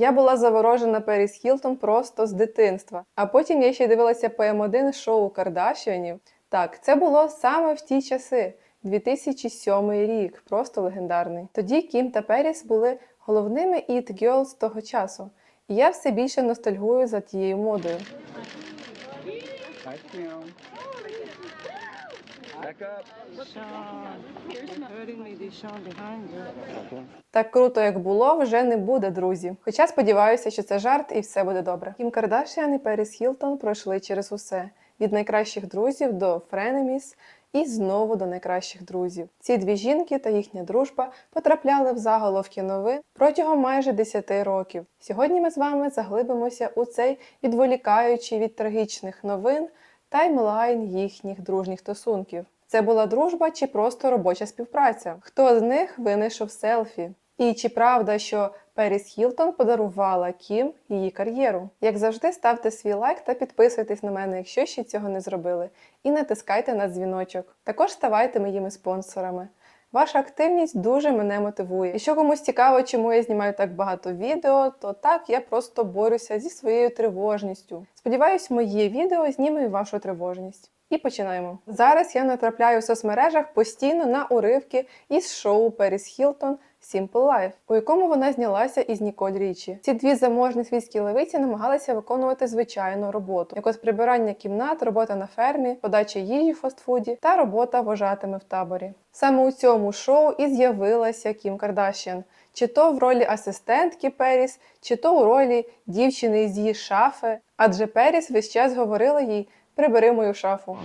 Я була заворожена Періс Хілтон просто з дитинства. А потім я ще дивилася ПМ1 шоу Кардашіанів. Так, це було саме в ті часи. 2007 рік, просто легендарний. Тоді Кім та Періс були головними It Girls того часу. І я все більше ностальгую за тією модою. You. Okay. Так круто, як було, вже не буде, друзі. Хоча сподіваюся, що це жарт і все буде добре. Кім Кардашіан і Періс Хілтон пройшли через усе від найкращих друзів до френеміс і знову до найкращих друзів. Ці дві жінки та їхня дружба потрапляли в заголовки новин протягом майже 10 років. Сьогодні ми з вами заглибимося у цей відволікаючий від трагічних новин таймлайн їхніх дружніх стосунків. Це була дружба чи просто робоча співпраця? Хто з них винайшов селфі? І чи правда, що Періс Хілтон подарувала Кім її кар'єру? Як завжди, ставте свій лайк та підписуйтесь на мене, якщо ще цього не зробили, і натискайте на дзвіночок. Також ставайте моїми спонсорами. Ваша активність дуже мене мотивує. Якщо комусь цікаво, чому я знімаю так багато відео, то так я просто борюся зі своєю тривожністю. Сподіваюсь, моє відео зніме і вашу тривожність. І починаємо. Зараз я натрапляю в соцмережах постійно на уривки із шоу Періс Хілтон Simple Life, у якому вона знялася із Ніколь Річі. Ці дві заможні світські левиці намагалися виконувати звичайну роботу, як от прибирання кімнат, робота на фермі, подача їжі в фастфуді та робота вожатими в таборі. Саме у цьому шоу і з'явилася Кім Кардашіан. Чи то в ролі асистентки Періс, чи то у ролі дівчини з її шафи, адже Періс весь час говорила їй прибери мою шафу.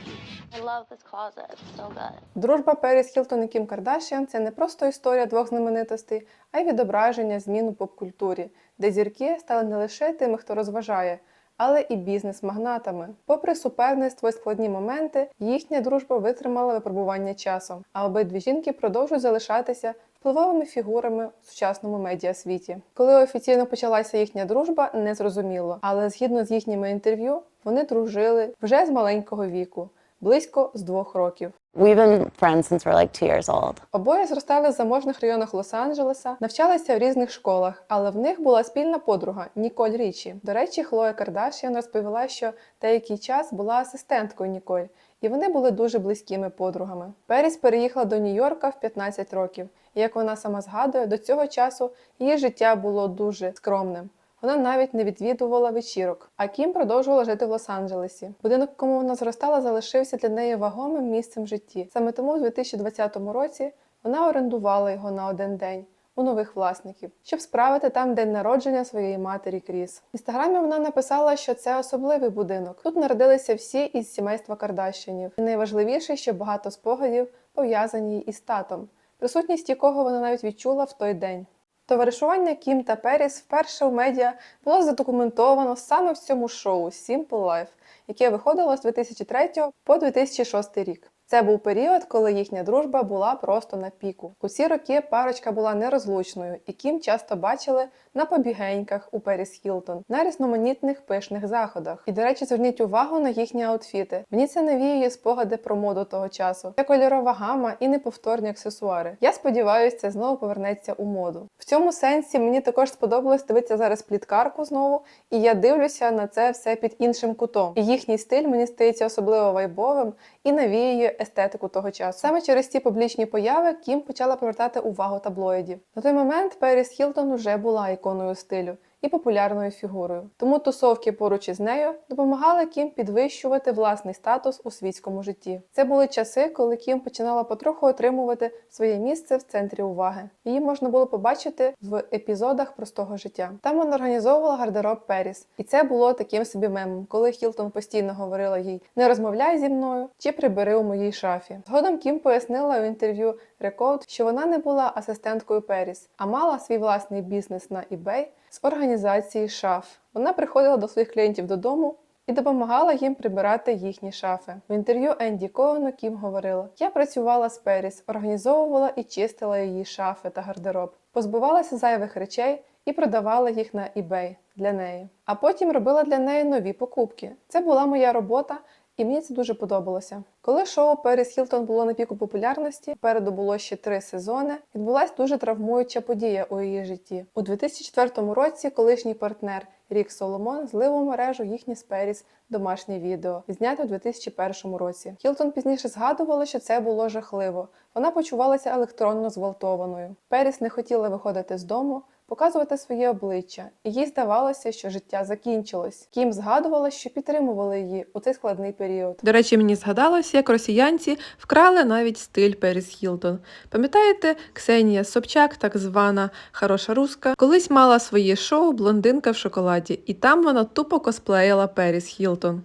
I love this closet. It's so good. Дружба Періс Хілтон і Кім Кардашіан це не просто історія двох знаменитостей, а й відображення змін у попкультурі, де зірки стали не лише тими, хто розважає, але і бізнес-магнатами. Попри суперництво і складні моменти, їхня дружба витримала випробування часом, а обидві жінки продовжують залишатися впливовими фігурами у сучасному медіасвіті. Коли офіційно почалася їхня дружба, не зрозуміло, але згідно з їхніми інтерв'ю, вони дружили вже з маленького віку, близько з двох років. We've been friends since we're like two years old. Обоє зростали в заможних районах Лос-Анджелеса, навчалися в різних школах, але в них була спільна подруга Ніколь Річі. До речі, Хлоя Кардашіан розповіла, що деякий час була асистенткою Ніколь, і вони були дуже близькими подругами. Періс переїхала до Нью-Йорка в 15 років, і як вона сама згадує, до цього часу її життя було дуже скромним. Вона навіть не відвідувала вечірок, а Кім продовжувала жити в Лос-Анджелесі. Будинок, в якому вона зростала, залишився для неї вагомим місцем в житті. Саме тому у 2020 році вона орендувала його на один день у нових власників, щоб справити там день народження своєї матері Кріс. В інстаграмі вона написала, що це особливий будинок. Тут народилися всі із сімейства Кардашинів. І найважливіше, що багато спогадів пов'язані із татом, присутність якого вона навіть відчула в той день. Товаришування Кім та Періс вперше в медіа було задокументовано саме в цьому шоу Simple Life, яке виходило з 2003 по 2006 рік. Це був період, коли їхня дружба була просто на піку. У ці роки парочка була нерозлучною, і Кім часто бачили на побігеньках у Періс Хілтон, на різноманітних пишних заходах. І, до речі, зверніть увагу на їхні аутфіти. Мені це навіює спогади про моду того часу. Це кольорова гама і неповторні аксесуари. Я сподіваюся, це знову повернеться у моду. В цьому сенсі мені також сподобалось дивитися зараз пліткарку знову, і я дивлюся на це все під іншим кутом. І їхній стиль мені стається особливо вайбовим і навіює естетику того часу. Саме через ці публічні появи Кім почала привертати увагу таблоїдів. На той момент Періс Хілтон уже була іконою стилю і популярною фігурою. Тому тусовки поруч із нею допомагали Кім підвищувати власний статус у світському житті. Це були часи, коли Кім починала потроху отримувати своє місце в центрі уваги. Її можна було побачити в епізодах простого життя. Там вона організовувала гардероб Періс, і це було таким собі мемом, коли Хілтон постійно говорила їй не розмовляй зі мною чи прибери у моїй шафі. Згодом Кім пояснила у інтерв'ю Recode, що вона не була асистенткою Періс, а мала свій власний бізнес на eBay з організації шаф. Вона приходила до своїх клієнтів додому і допомагала їм прибирати їхні шафи. В інтерв'ю Енді Коену Кім говорила: Я працювала з Періс, організовувала і чистила її шафи та гардероб, позбувалася зайвих речей і продавала їх на eBay для неї. А потім робила для неї нові покупки. Це була моя робота. І мені це дуже подобалося. Коли шоу Періс Хілтон було на піку популярності, попереду було ще три сезони. Відбулася дуже травмуюча подія у її житті. У 2004 році колишній партнер Рік Соломон злив у мережу їхнє з Періс домашнє відео, зняте у 2001 році. Хілтон пізніше згадувала, що це було жахливо. Вона почувалася електронно зґвалтованою. Періс не хотіла виходити з дому, показувати своє обличчя, і їй здавалося, що життя закінчилось. Кім згадувала, що підтримували її у цей складний період. До речі, мені згадалося, як росіянці вкрали навіть стиль Періс Хілтон. Пам'ятаєте, Ксенія Собчак, так звана хороша руска, колись мала своє шоу Блондинка в шоколаді, і там вона тупо косплеїла Періс Хілтон.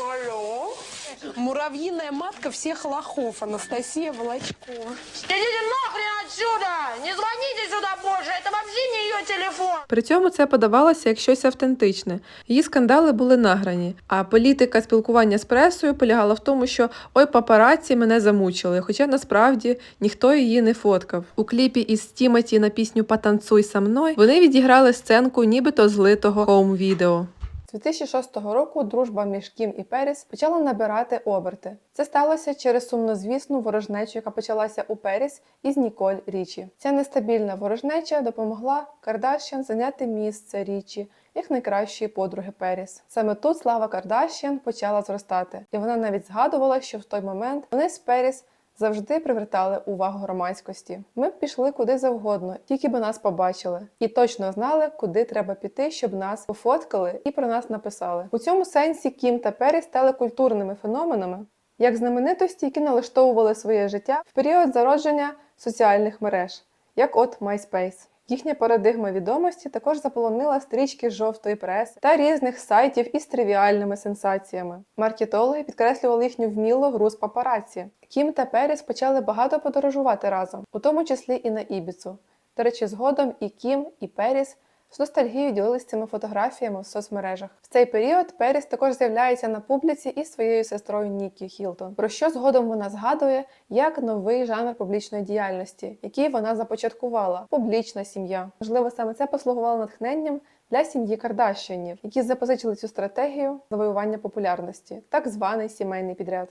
Алло. Муравьиная матка всех лохов. Анастасия Волочкова. Идите нахрен отсюда! Не звоните сюда больше, это вообще не ее телефон! При цьому це подавалося як щось автентичне. Її скандали були награні. А політика спілкування з пресою полягала в тому, що ой, папараці мене замучили, хоча насправді ніхто її не фоткав. У кліпі із Тімоті на пісню Потанцуй со мною вони відіграли сценку нібито злитого хоум-відео. З 2006 року дружба між Кім і Періс почала набирати оберти. Це сталося через сумнозвісну ворожнечу, яка почалася у Періс із Ніколь Річі. Ця нестабільна ворожнеча допомогла Кардашян зайняти місце Річі як найкращої подруги Періс. Саме тут слава Кардашян почала зростати, і вона навіть згадувала, що в той момент вони з Періс завжди привертали увагу громадськості. Ми б пішли куди завгодно, тільки би нас побачили, і точно знали, куди треба піти, щоб нас пофоткали і про нас написали. У цьому сенсі Кім та Пері стали культурними феноменами, як знаменитості, які налаштовували своє життя в період зародження соціальних мереж, як от MySpace. Їхня парадигма відомості також заполонила стрічки жовтої преси та різних сайтів із тривіальними сенсаціями. Маркетологи підкреслювали їхню вмілу гру з папараці. Кім та Періс почали багато подорожувати разом, у тому числі і на Ібіцу. До речі, згодом і Кім, і Періс з ностальгією ділилися цими фотографіями в соцмережах. В цей період Періс також з'являється на публіці із своєю сестрою Нікі Хілтон, про що згодом вона згадує як новий жанр публічної діяльності, який вона започаткувала публічна сім'я. Можливо, саме це послугувало натхненням для сім'ї Кардашіанів, які запозичили цю стратегію завоювання популярності, так званий сімейний підряд.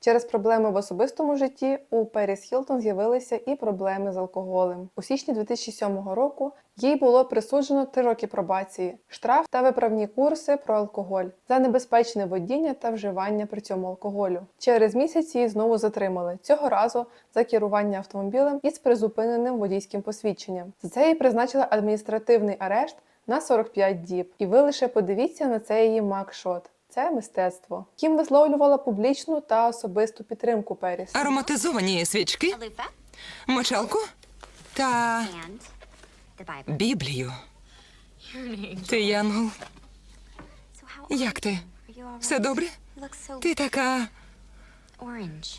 Через проблеми в особистому житті у Періс Хілтон з'явилися і проблеми з алкоголем. У січні 2007 року їй було присуджено 3 роки пробації, штраф та виправні курси про алкоголь за небезпечне водіння та вживання при цьому алкоголю. Через місяць її знову затримали цього разу за керування автомобілем із призупиненим водійським посвідченням. За це їй призначили адміністративний арешт на 45 діб. І ви лише подивіться на цей її макшот. Це мистецтво. Кім висловлювала публічну та особисту підтримку Періс. Ароматизовані свічки, мочалку та Біблію. Ти Янгол. Як ти? Все добре? Ти така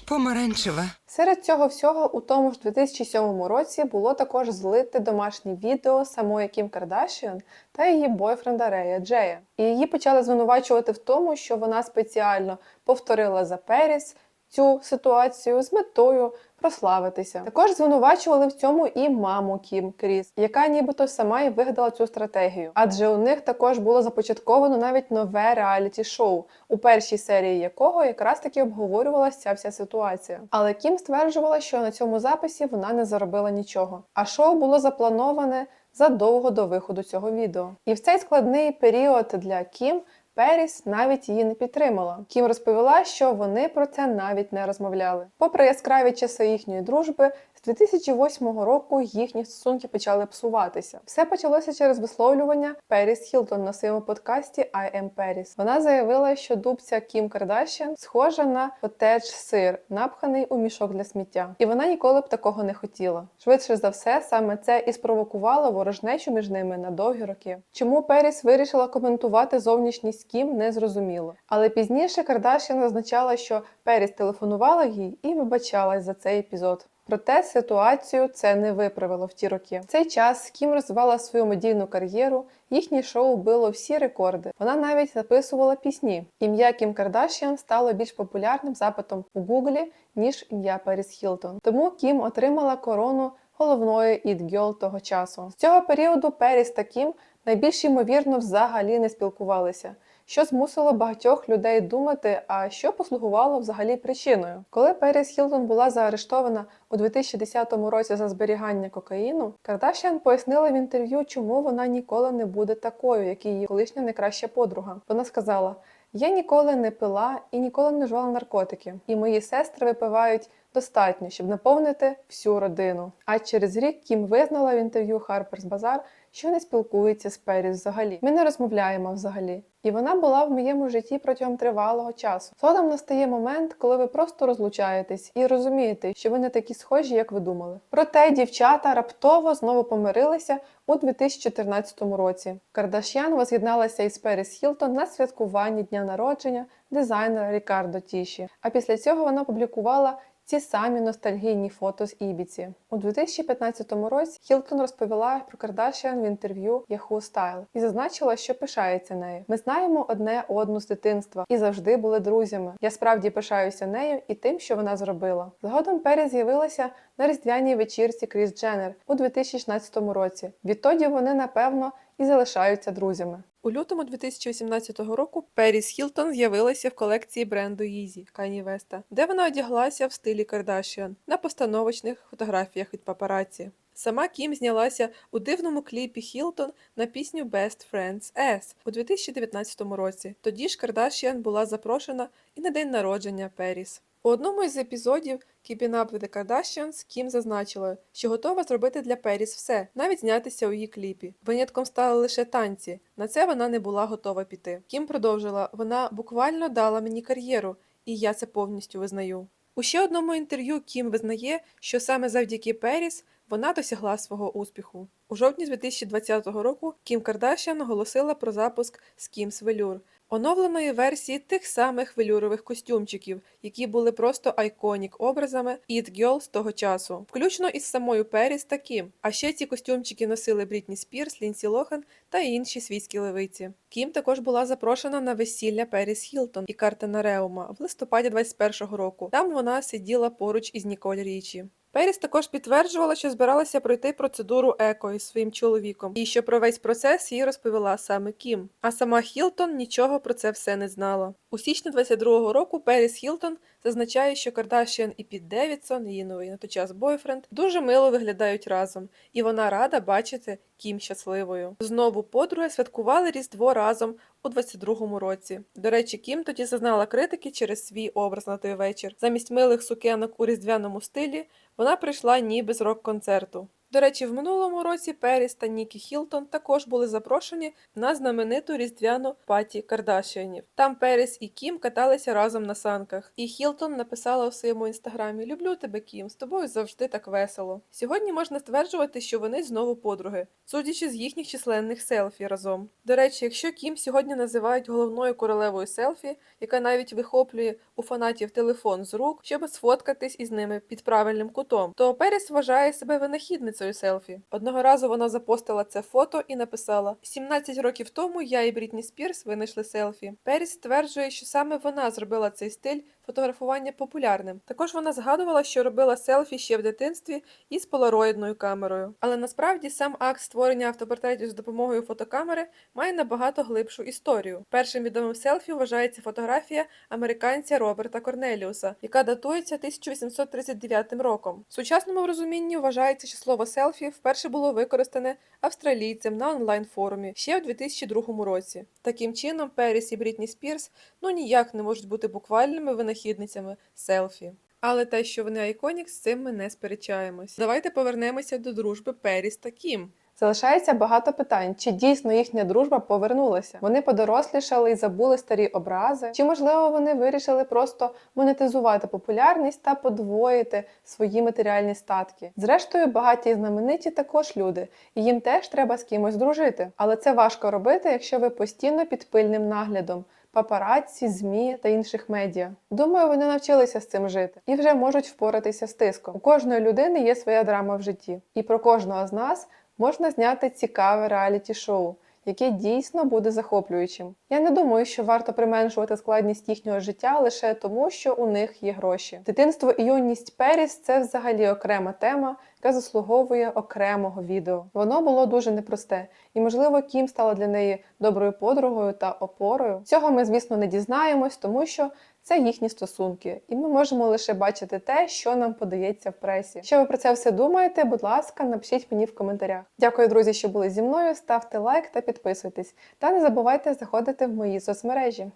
помаранчева. Серед цього всього у тому ж 2007 році було також злите домашнє відео самої Кім Кардашіан та її бойфренда Рея Джея. І її почали звинувачувати в тому, що вона спеціально повторила за Періс цю ситуацію з метою прославитися. Також звинувачували в цьому і маму Кім Кріс, яка нібито сама і вигадала цю стратегію. Адже у них також було започатковано навіть нове реаліті-шоу, у першій серії якого якраз таки обговорювалася ця вся ситуація. Але Кім стверджувала, що на цьому записі вона не заробила нічого. А шоу було заплановане задовго до виходу цього відео. І в цей складний період для Кім Періс навіть її не підтримала. Кім розповіла, що вони про це навіть не розмовляли. Попри яскраві часи їхньої дружби, з 2008 року їхні стосунки почали псуватися. Все почалося через висловлювання Періс Хілтон на своєму подкасті I am Paris. Вона заявила, що дубця Кім Кардашян схожа на котедж сир, напханий у мішок для сміття. І вона ніколи б такого не хотіла. Швидше за все, саме це і спровокувало ворожнечу між ними на довгі роки. Чому Періс вирішила коментувати зовнішність Кім, не зрозуміло. Але пізніше Кардашян зазначала, що Періс телефонувала їй і вибачалась за цей епізод. Проте ситуацію це не виправило в ті роки. В цей час Кім розвивала свою медійну кар'єру, їхнє шоу било всі рекорди. Вона навіть записувала пісні. Ім'я Кім Кардашіан стало більш популярним запитом у Гуглі, ніж ім'я Періс Хілтон. Тому Кім отримала корону головною іт-гьол того часу. З цього періоду Періс та Кім найбільш ймовірно взагалі не спілкувалися. Що змусило багатьох людей думати, а що послугувало взагалі причиною? Коли Періс Хілтон була заарештована у 2010 році за зберігання кокаїну, Кардашіан пояснила в інтерв'ю, чому вона ніколи не буде такою, як її колишня найкраща подруга. Вона сказала: Я ніколи не пила і ніколи не вживала наркотики, і мої сестри випивають достатньо, щоб наповнити всю родину. А через рік Кім визнала в інтерв'ю Harper's Bazaar, що не спілкується з Періс взагалі. Ми не розмовляємо взагалі. І вона була в моєму житті протягом тривалого часу. Згодом настає момент, коли ви просто розлучаєтесь і розумієте, що ви не такі схожі, як ви думали. Проте дівчата раптово знову помирилися у 2014 році. Кардашян воз'єдналася із Періс Хілтон на святкуванні дня народження дизайнера Рікардо Тіші. А після цього вона публікувала ці самі ностальгійні фото з Ібіці. У 2015 році Хілтон розповіла про Кардашіан в інтерв'ю Yahoo Style і зазначила, що пишається нею. Ми знаємо одне одну з дитинства і завжди були друзями. Я справді пишаюся нею і тим, що вона зробила. Згодом Пері з'явилася на різдвяній вечірці Кріс Дженнер у 2016 році. Відтоді вони, напевно, і залишаються друзями. У лютому 2018 року Періс Хілтон з'явилася в колекції бренду Yeezy Kanye West, де вона одяглася в стилі Кардашіан на постановочних фотографіях від папараці. Сама Кім знялася у дивному кліпі Хілтон на пісню Best Friends S у 2019 році. Тоді ж Кардашіан була запрошена і на день народження Періс. У одному із епізодів Keeping Up with the Kardashians Кім зазначила, що готова зробити для Періс все, навіть знятися у її кліпі. Винятком стали лише танці. На це вона не була готова піти. Кім продовжила: вона буквально дала мені кар'єру, і я це повністю визнаю. У ще одному інтерв'ю Кім визнає, що саме завдяки Періс вона досягла свого успіху. У жовтні 2020 року Кім Кардашян оголосила про запуск Skims Velour, оновленої версії тих самих велюрових костюмчиків, які були просто айконік образами It Girl з того часу, включно із самою Періс та Кім. А ще ці костюмчики носили Брітні Спірс, Лінсі Лохан та інші світські левиці. Кім також була запрошена на весілля Періс Хілтон і Картена Реума в листопаді 21-го року. Там вона сиділа поруч із Ніколь Річі. Періс також підтверджувала, що збиралася пройти процедуру еко із своїм чоловіком, і що про весь процес їй розповіла саме Кім. А сама Хілтон нічого про це все не знала. У січні 22-го року Періс Хілтон зазначає, що Кардашіан і Піт Девідсон, її новий на той час бойфренд, дуже мило виглядають разом, і вона рада бачити Кім щасливою. Знову подруги святкували Різдво разом у 22-му році. До речі, Кім тоді зазнала критики через свій образ на той вечір. Замість милих сукенок у різдвяному стилі вона прийшла ніби з рок-концерту. До речі, в минулому році Періс та Нікі Хілтон також були запрошені на знамениту різдвяну паті Кардашіанів. Там Періс і Кім каталися разом на санках. І Хілтон написала у своєму інстаграмі: Люблю тебе, Кім, з тобою завжди так весело. Сьогодні можна стверджувати, що вони знову подруги, судячи з їхніх численних селфі разом. До речі, якщо Кім сьогодні називають головною королевою селфі, яка навіть вихоплює у фанатів телефон з рук, щоб сфоткатись із ними під правильним кутом, то Періс вважає себе винахідницею селфі. Одного разу вона запостила це фото і написала: «17 років тому я і Брітні Спірс винайшли селфі. Періс стверджує, що саме вона зробила цей стиль фотографування популярним. Також вона згадувала, що робила селфі ще в дитинстві із полароїдною камерою. Але насправді сам акт створення автопортретів з допомогою фотокамери має набагато глибшу історію. Першим відомим селфі вважається фотографія американця Роберта Корнеліуса, яка датується 1839 роком. В сучасному розумінні вважається, що слово селфі вперше було використане австралійцем на онлайн-форумі ще у 2002 році. Таким чином, Періс і Брітні Спірс ну ніяк не можуть бути буквальними винахідницями селфі. Але те, що вони айконік, з цим ми не сперечаємось. Давайте повернемося до дружби Періс та Кім. Залишається багато питань, чи дійсно їхня дружба повернулася. Вони подорослішали і забули старі образи, чи можливо вони вирішили просто монетизувати популярність та подвоїти свої матеріальні статки. Зрештою, багаті і знамениті також люди, і їм теж треба з кимось дружити. Але це важко робити, якщо ви постійно під пильним наглядом. Папараці, змі та інших медіа. Думаю, вони навчилися з цим жити і вже можуть впоратися з тиском. У кожної людини є своя драма в житті, і про кожного з нас можна зняти цікаве реаліті-шоу, яке дійсно буде захоплюючим. Я не думаю, що варто применшувати складність їхнього життя лише тому, що у них є гроші. Дитинство і юність Періс це взагалі окрема тема, яка заслуговує окремого відео. Воно було дуже непросте, і можливо, Кім стала для неї доброю подругою та опорою. Цього ми, звісно, не дізнаємось, тому що це їхні стосунки, і ми можемо лише бачити те, що нам подається в пресі. Що ви про це все думаєте? Будь ласка, напишіть мені в коментарях. Дякую, друзі, що були зі мною. Ставте лайк та підписуйтесь. Та не забувайте заходити в мої соцмережі.